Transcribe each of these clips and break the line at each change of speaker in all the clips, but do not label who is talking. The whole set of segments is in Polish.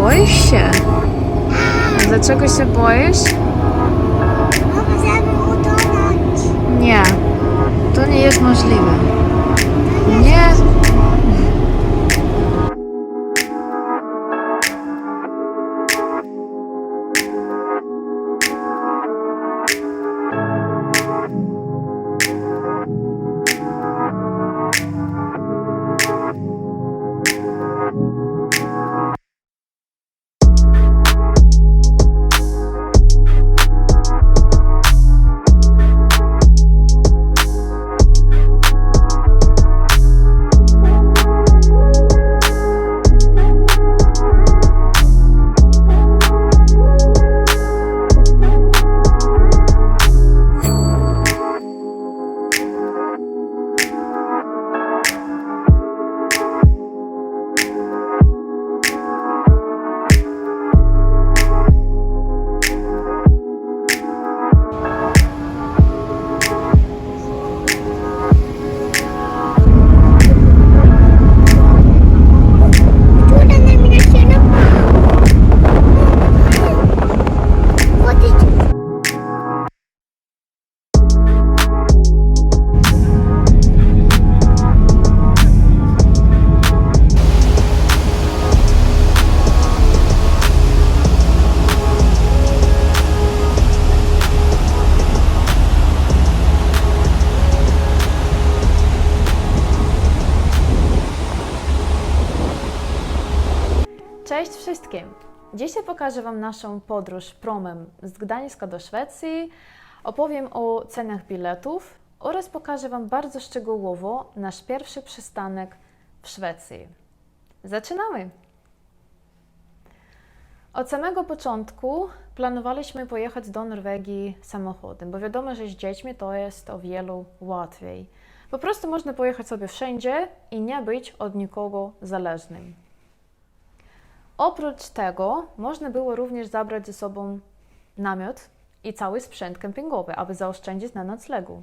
Boisz się? A Dlaczego się boisz?
Możemy utonąć.
Nie, to nie jest możliwe. Nie. Pokażę Wam naszą podróż promem z Gdańska do Szwecji, opowiem o cenach biletów oraz pokażę Wam bardzo szczegółowo nasz pierwszy przystanek w Szwecji. Zaczynamy! Od samego początku planowaliśmy pojechać do Norwegii samochodem, bo wiadomo, że z dziećmi to jest o wielu łatwiej. Po prostu można pojechać sobie wszędzie i nie być od nikogo zależnym. Oprócz tego można było również zabrać ze sobą namiot i cały sprzęt kempingowy, aby zaoszczędzić na noclegu.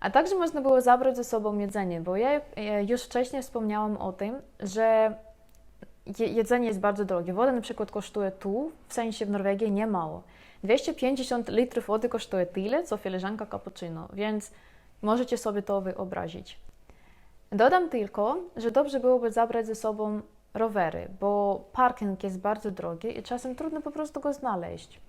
A także można było zabrać ze sobą jedzenie, bo ja już wcześniej wspomniałam o tym, że je- jedzenie jest bardzo drogie. Woda na przykład kosztuje tu, w sensie w Norwegii, nie mało. 250 litrów wody kosztuje tyle, co filiżanka cappuccino, więc możecie sobie to wyobrazić. Dodam tylko, że dobrze byłoby zabrać ze sobą rowery, bo parking jest bardzo drogi i czasem trudno po prostu go znaleźć.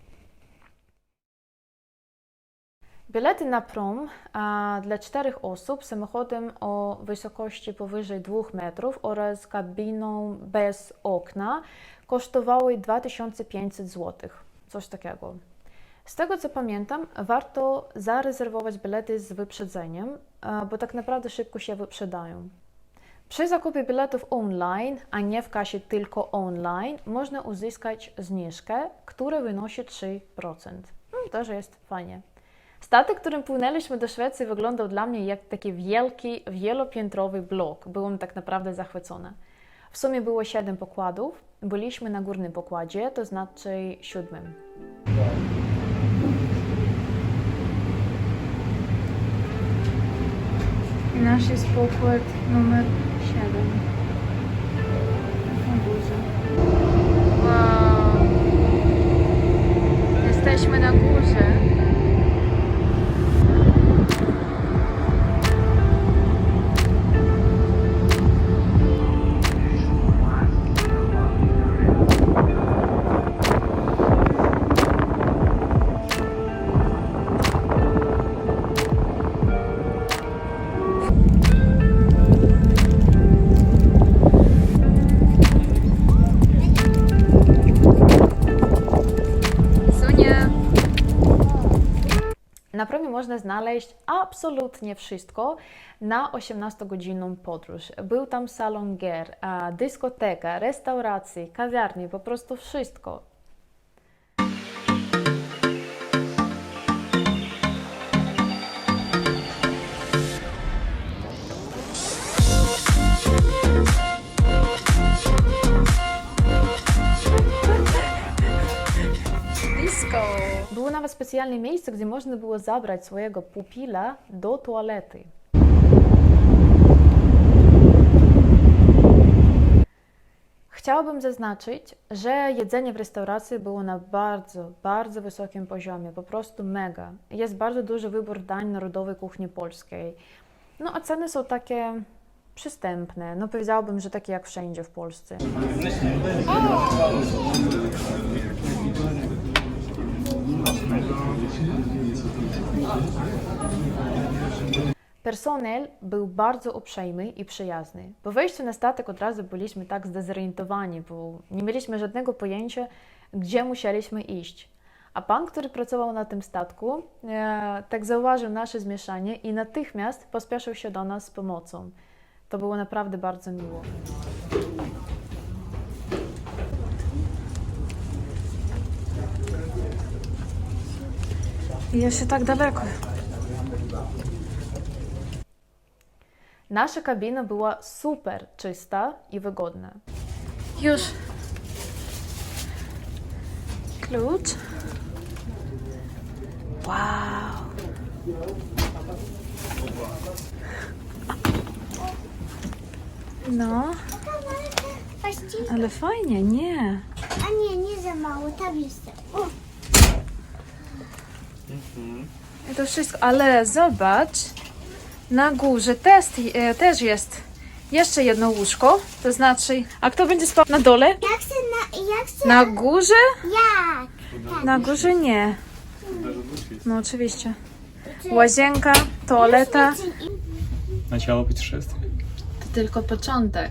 Bilety na prom a, dla czterech osób samochodem o wysokości powyżej 2 metrów oraz kabiną bez okna kosztowały 2500 zł. Coś takiego. Z tego co pamiętam, warto zarezerwować bilety z wyprzedzeniem, a, bo tak naprawdę szybko się wyprzedają. Przy zakupie biletów online, a nie w kasie tylko online, można uzyskać zniżkę, która wynosi 3%. No, też jest fajnie. Statek, którym płynęliśmy do Szwecji, wyglądał dla mnie jak taki wielki, wielopiętrowy blok. Byłam tak naprawdę zachwycona. W sumie było 7 pokładów. Byliśmy na górnym pokładzie, to znaczy siódmym. Nasz jest pokład numer 7. Na górze. Wow. Jesteśmy na górze. Można znaleźć absolutnie wszystko na 18-godzinną podróż. Był tam salon gier, dyskoteka, restauracje, kawiarnie, po prostu wszystko. Disco! Było nawet specjalne miejsce, gdzie można było zabrać swojego pupila do toalety. Chciałabym zaznaczyć, że jedzenie w restauracji było na bardzo, bardzo wysokim poziomie, po prostu mega. Jest bardzo duży wybór dań narodowej kuchni polskiej. No a ceny są takie przystępne. No powiedziałabym, że takie jak wszędzie w Polsce. Personel był bardzo uprzejmy i przyjazny. Po wejściu na statek od razu byliśmy tak zdezorientowani, bo nie mieliśmy żadnego pojęcia, gdzie musieliśmy iść. A pan, który pracował na tym statku, e, tak zauważył nasze zmieszanie i natychmiast pospieszył się do nas z pomocą. To było naprawdę bardzo miło. Jeszcze tak daleko. Nasza kabina była super czysta i wygodna. Już. Klucz. Wow. No, ale fajnie, nie.
a nie, nie za mało, tam jestem. O,
To wszystko, ale zobacz, na górze też, e, też jest jeszcze jedno łóżko, to znaczy, a kto będzie spał na dole?
ja chcę na, ja chcę,
Na górze?
jak?
Na górze nie. No oczywiście. Łazienka, toaleta.
Начало путешествия.
To tylko początek.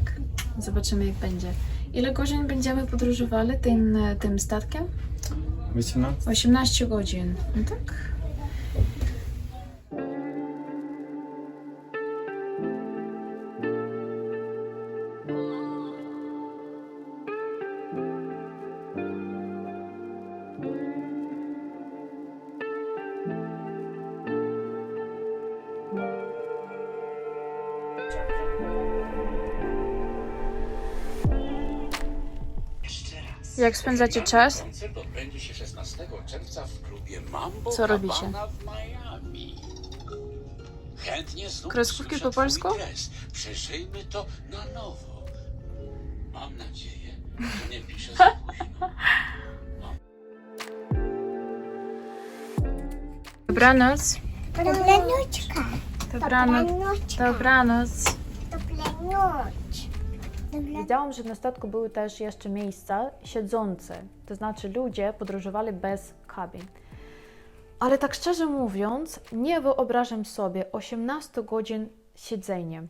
Zobaczymy jak będzie. Ile godzin będziemy podróżowali tym, tym statkiem?
18.
18 godzin. No tak. Jak spędzacie czas?
Koncert odbędzie się 16 czerwca w klubie Mambo
Co robicie? Kreskówki po polsku?
Dres. Przeszyjmy to na nowo. Mam nadzieję, że nie piszę za późno.
Dobranoc.
Dobranoczka.
Dobranoc. Dobranoc.
Dobranoc.
Wiedziałam, że na statku były też jeszcze miejsca siedzące, to znaczy ludzie podróżowali bez kabin. Ale tak szczerze mówiąc, nie wyobrażam sobie 18 godzin siedzenia.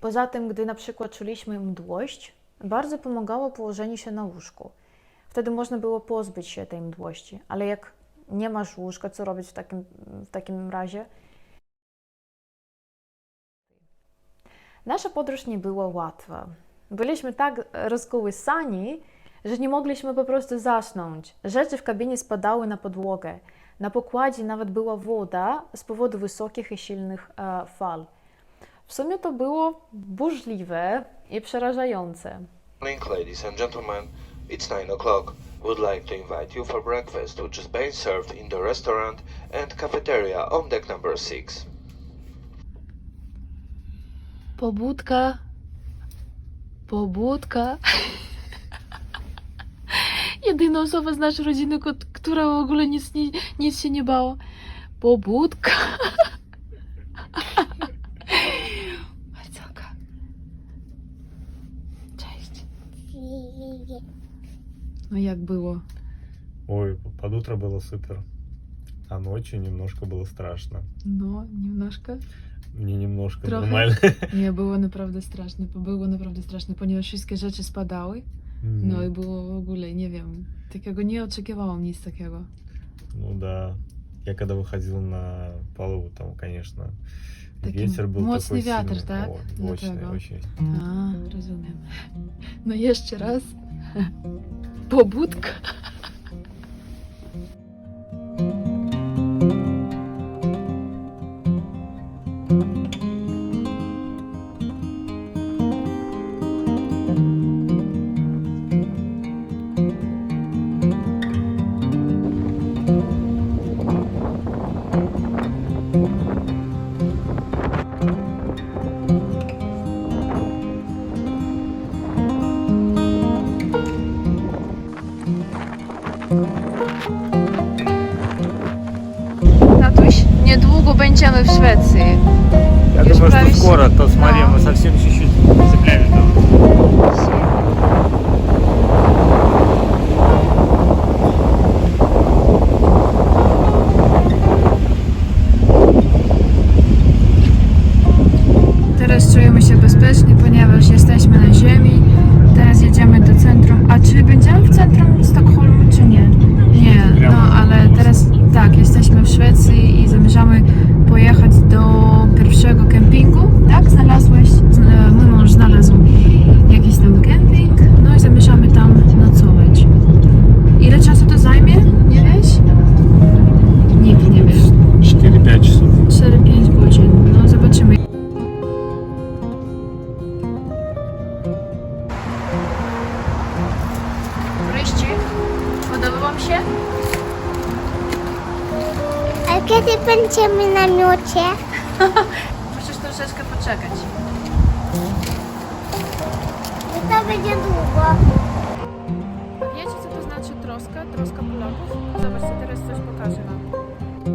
Poza tym, gdy na przykład czuliśmy mdłość, bardzo pomagało położenie się na łóżku. Wtedy można było pozbyć się tej mdłości, ale jak nie masz łóżka, co robić w takim, w takim razie? Nasza podróż nie była łatwa. Byliśmy tak rozkołysani, że nie mogliśmy po prostu zasnąć. Rzeczy w kabinie spadały na podłogę. Na pokładzie nawet była woda z powodu wysokich i silnych e, fal. W sumie to było burzliwe i przerażające.
morning, ladies and gentlemen. It's 9 o'clock. Would like to invite you for breakfast, which is being served in the restaurant and cafeteria on deck number 6.
Pobudka. Pobudka. Jedyna osoba z naszej rodziny, ko- która w ogóle nic, nie, nic się nie bała. Pobudka. Marcelka. Cześć. No jak było?
Ой, под утро было супер. А ночью немножко было страшно.
No, немножко.
Nie немножко,
Trochę.
нормально.
Nie, było naprawdę straszne. Było naprawdę straszne, ponieważ wszystkie rzeczy spadały. No i było w ogóle, nie wiem, takiego nie oczekiwałam nic takiego.
Ну да. Я когда выходил на палубу, там, конечно,
Такий
ветер был
мощный
такой
wiatr,
сильный.
tak?
О,
Dlatego.
Мощный, очень.
A, rozumiem. No jeszcze raz. Pobudka. зустрічами в Швеции.
Я
Już
думаю, что скоро, то
смотри,
мы совсем чуть-чуть цепляемся.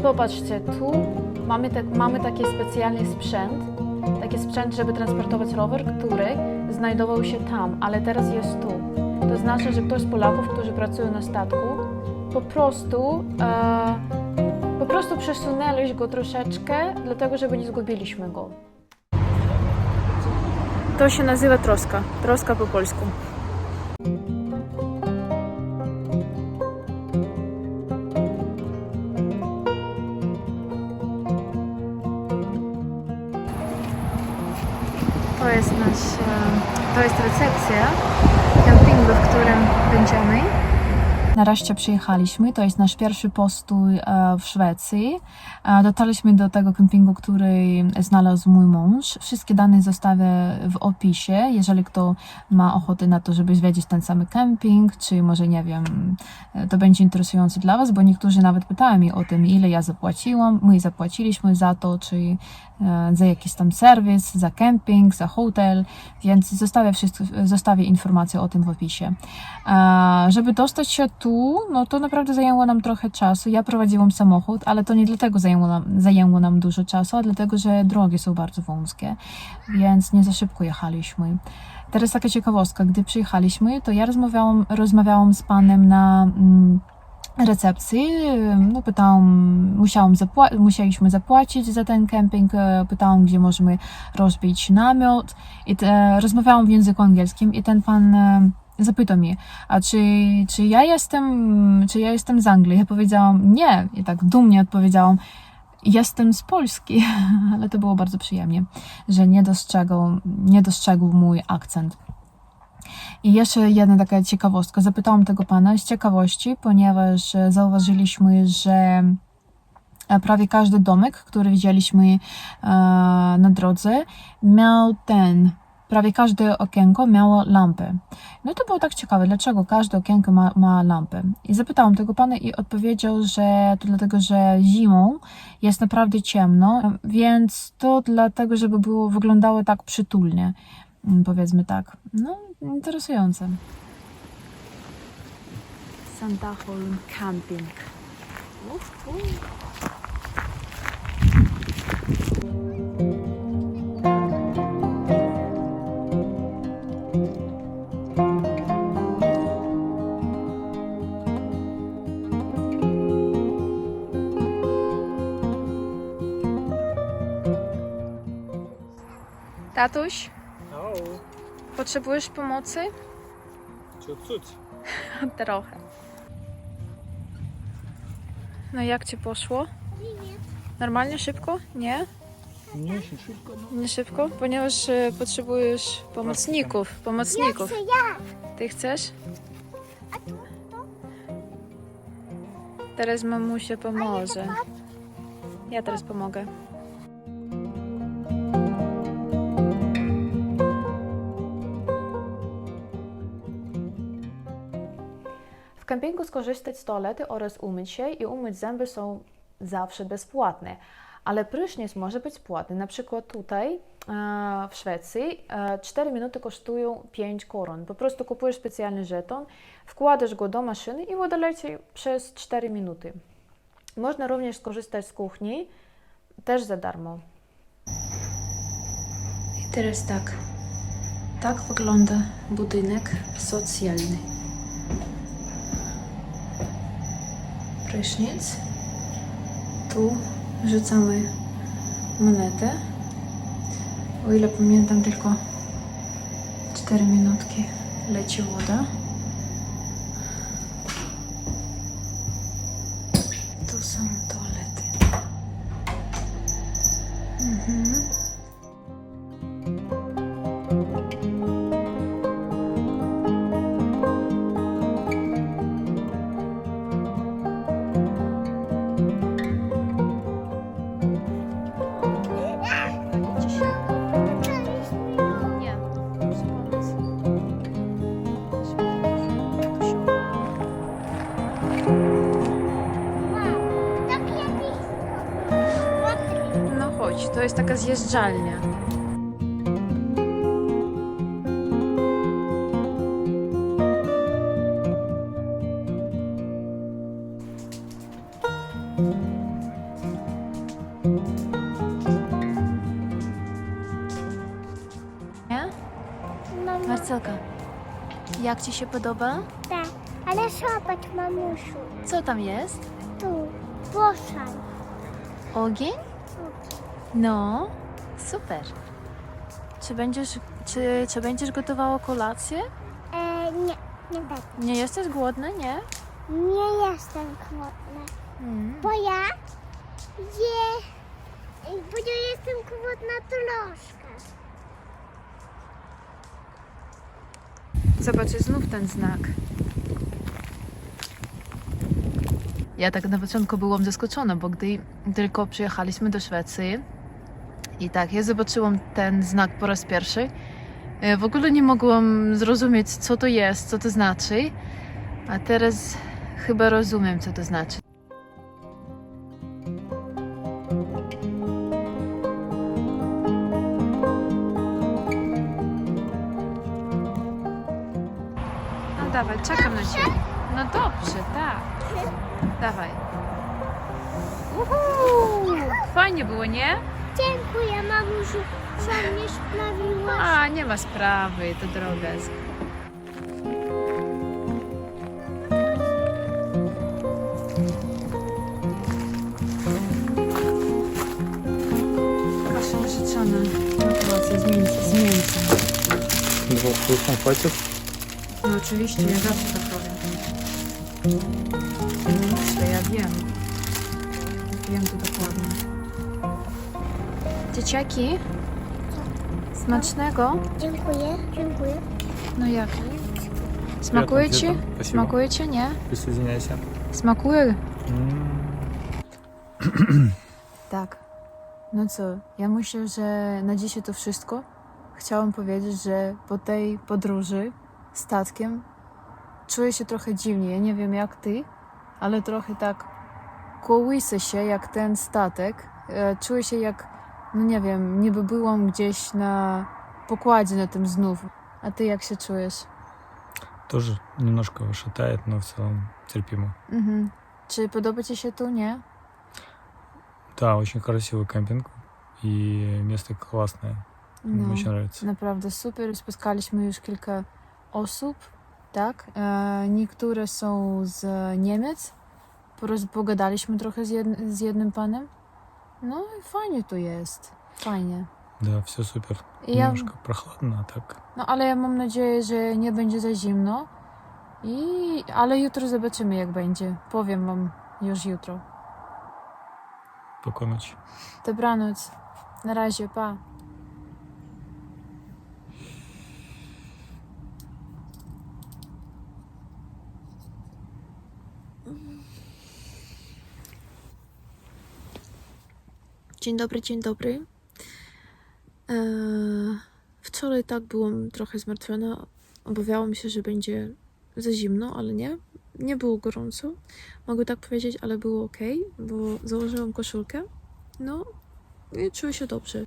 Popatrzcie, tu mamy, te, mamy taki specjalny sprzęt, taki sprzęt, żeby transportować rower, który znajdował się tam, ale teraz jest tu. To znaczy, że ktoś z Polaków, którzy pracują na statku, po prostu, e, po prostu przesunęli go troszeczkę, dlatego żeby nie zgubiliśmy go. To się nazywa troska. Troska po polsku. To jest recepcja kempingu, w którym będziemy. Nareszcie przyjechaliśmy. To jest nasz pierwszy postój e, w Szwecji. E, Dotarliśmy do tego kempingu, który znalazł mój mąż. Wszystkie dane zostawię w opisie, jeżeli kto ma ochotę na to, żeby zwiedzić ten sam kemping, czy może nie wiem, e, to będzie interesujące dla Was, bo niektórzy nawet pytają mnie o tym, ile ja zapłaciłam. My zapłaciliśmy za to, czy za jakiś tam serwis, za kemping, za hotel, więc zostawię, wszystko, zostawię informacje o tym w opisie. E, Żeby dostać się tu, no to naprawdę zajęło nam trochę czasu. Ja prowadziłam samochód, ale to nie dlatego zajęło nam, zajęło nam dużo czasu, a dlatego, że drogi są bardzo wąskie, więc nie za szybko jechaliśmy. Teraz taka ciekawostka, gdy przyjechaliśmy, to ja rozmawiałam, rozmawiałam z panem na mm, recepcji, no pytałam, musiałam zapła- musieliśmy zapłacić za ten kemping, e, pytałam, gdzie możemy rozbić namiot i te, rozmawiałam w języku angielskim i ten pan e, zapytał mnie, a czy, czy ja jestem, czy ja jestem z Anglii? Ja powiedziałam nie i tak dumnie odpowiedziałam, jestem z Polski, ale to było bardzo przyjemnie, że nie dostrzegł, nie dostrzegł mój akcent. I jeszcze jedna taka ciekawostka. Zapytałam tego pana z ciekawości, ponieważ e, zauważyliśmy, że e, prawie każdy domek, który widzieliśmy e, na drodze, miał ten. Prawie każde okienko miało lampę. No to było tak ciekawe, dlaczego każde okienko ma, ma lampę. I zapytałam tego pana i odpowiedział, że to dlatego, że zimą jest naprawdę ciemno, więc to dlatego, żeby było wyglądało tak przytulnie, powiedzmy tak. No, interesujące. Santaholm Camping. Tatuś, Potrzebujesz pomocy?
Ciut, ciut.
Trochę. No jak cię poszło? Normalnie szybko? Nie?
Nie szybko. No.
Nie szybko? Ponieważ y, potrzebujesz pomocników. Pomocników.
ja.
Ty chcesz? A tu to? Teraz mamusia pomoże. Ja teraz pomogę. Skorzystać z toalety oraz umyć się i umyć zęby są zawsze bezpłatne. Ale prysznic może być płatny. Na przykład tutaj e, w Szwecji e, 4 minuty kosztują 5 koron. Po prostu kupujesz specjalny żeton, wkładasz go do maszyny i woda leci przez 4 minuty. Można również skorzystać z kuchni też za darmo. I teraz tak. Tak wygląda budynek socjalny. Prysznic. Tu rzucamy monetę. O ile pamiętam, tylko 4 minutki leci woda. Taka zjeżdżalnia. Nie?
Mamo,
Marcelka, jak ci się podoba?
tak. Ale zobacz, mamusiu.
Co tam jest?
Tu, poszaj.
Ogień? No, super. Czy będziesz, czy, czy będziesz gotowała kolację?
E, nie, nie będę.
Nie jesteś głodny, nie?
Nie jestem głodna.
Mm.
Bo ja je... Bo ja jestem głodna troszkę.
Zobacz, znów ten znak. Ja tak na początku byłam zaskoczona, bo gdy tylko przyjechaliśmy do Szwecji i tak, ja zobaczyłam ten znak po raz pierwszy, e, w ogóle nie mogłam zrozumieć, co to jest, co to znaczy, a teraz chyba rozumiem, co to znaczy. No dawaj, czekam na ciebie. No dobrze, tak. Dawaj. Uhu! Fajnie było, nie?
Dziękuję, mamusiu, że mnie sprawiłaś.
A, nie ma sprawy, to droga jest. Kaszę wyszyczone. Gratulacje z mięsem. Z mięsem.
Dwa wkrótce płacisz?
No oczywiście, ja zawsze to powiem. Myślę, ja wiem. Wiem to dokładnie. Dzieciaki? Smacznego?
Dziękuję, dziękuję.
No jak? Smakuje ci?
Приятного аппетита. Спасибо.
Smakuje ci, nie?
Присоединяйся.
Smakuje?
М.
Tak. No co, ja myślę, że na dzisiaj to wszystko. Chciałam powiedzieć, że po tej podróży statkiem czuję się trochę dziwnie. Ja nie wiem jak ty, ale trochę tak kołysę się jak ten statek. E, Czuję się jak, no nie wiem, niby byłam gdzieś na pokładzie na tym znów. A ty jak się czujesz?
Тоже немножко шатает, но в целом терпимо.
Mhm. Czy podoba ci się tu, nie?
Да, очень красивый кемпинг. И место классное. Мне
No.
очень нравится.
Naprawdę super. Spotkaliśmy już kilka osób, tak? E, niektóre są z Niemiec. Poroz- Pogadaliśmy trochę z, jedn- z jednym panem. No i fajnie tu jest. Fajnie.
Да, все супер.
I ja,
Немножко прохладно, а так.
no ale ja mam nadzieję, że nie będzie za zimno. I, ale jutro zobaczymy, jak będzie. Powiem wam już jutro.
Спокойной ночи.
Dobranoc. Na razie, pa. Dzień dobry, dzień dobry. Eee, wczoraj tak byłam trochę zmartwiona. Obawiałam się, że będzie za zimno, ale nie. Nie było gorąco. Mogę tak powiedzieć, ale było ok, bo założyłam koszulkę. No, i czuję się dobrze.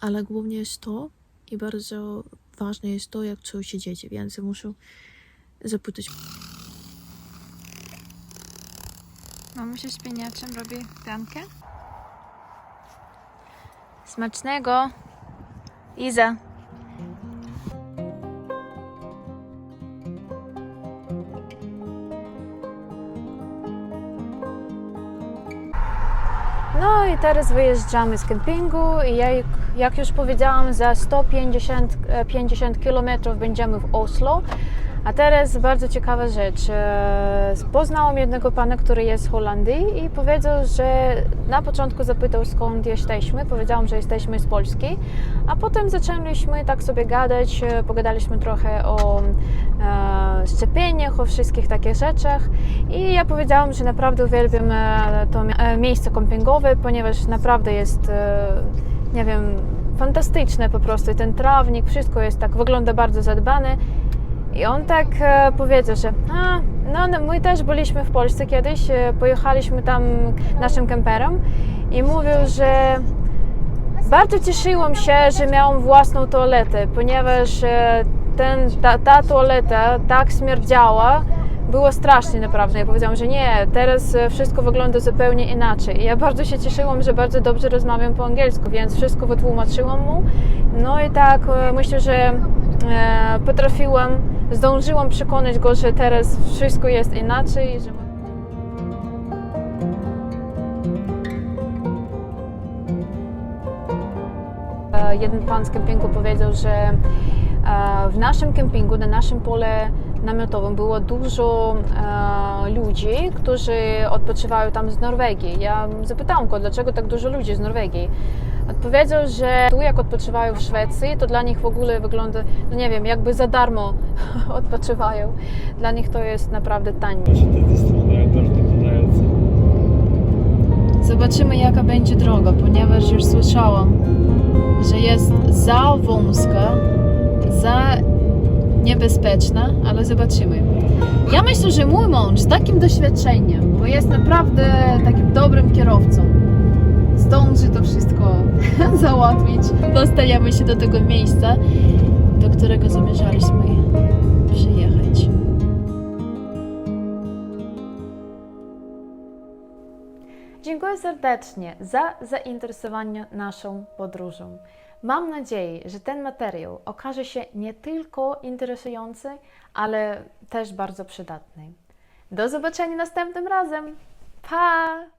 Ale głównie jest to i bardzo ważne jest to, jak czują się dzieci, więc muszę zapytać. Mamusia z pieniaczem robi piankę? Smacznego. Iza. No i teraz wyjeżdżamy z kempingu i jak, jak już powiedziałam, za 150 e, 50 km będziemy w Oslo. A teraz bardzo ciekawa rzecz. E, Poznałam jednego pana, który jest z Holandii i powiedział, że na początku zapytał skąd jesteśmy. Powiedziałam, że jesteśmy z Polski, a potem zaczęliśmy tak sobie gadać, e, pogadaliśmy trochę o e, szczepieniach, o wszystkich takich rzeczach i ja powiedziałam, że naprawdę uwielbiam e, to mi- miejsce kempingowe, ponieważ naprawdę jest, nie wiem, fantastyczne po prostu. I ten trawnik, wszystko jest tak, wygląda bardzo zadbane. I on tak e, powiedział, że a, no, no, my też byliśmy w Polsce kiedyś, e, pojechaliśmy tam naszym kemperem i mówił, że bardzo cieszyłam się, że miałam własną toaletę, ponieważ e, ten, ta, ta toaleta tak śmierdziała, było strasznie naprawdę. Ja powiedziałam, że nie, teraz wszystko wygląda zupełnie inaczej. I ja bardzo się cieszyłam, że bardzo dobrze rozmawiam po angielsku, więc wszystko wytłumaczyłam mu. No i tak myślę, że e, potrafiłam, zdążyłam przekonać go, że teraz wszystko jest inaczej. Że... E, Jeden pan z kempingu powiedział, że e, w naszym kempingu, na naszym pole namiotowym było dużo e, ludzi, którzy odpoczywają tam z Norwegii. Ja zapytałam go, dlaczego tak dużo ludzi z Norwegii. Odpowiedział, że tu jak odpoczywają w Szwecji, to dla nich w ogóle wygląda, no nie wiem, jakby za darmo odpoczywają. Dla nich to jest naprawdę tanie. Zobaczymy jaka będzie droga, ponieważ już słyszałam, że jest za wąska, za niebezpieczna, ale zobaczymy. Ja myślę, że mój mąż z takim doświadczeniem, bo jest naprawdę takim dobrym kierowcą, zdąży to wszystko załatwić. Dostajemy się do tego miejsca, do którego zamierzaliśmy przyjechać. Dziękuję serdecznie za zainteresowanie naszą podróżą. Mam nadzieję, że ten materiał okaże się nie tylko interesujący, ale też bardzo przydatny. Do zobaczenia następnym razem. Pa!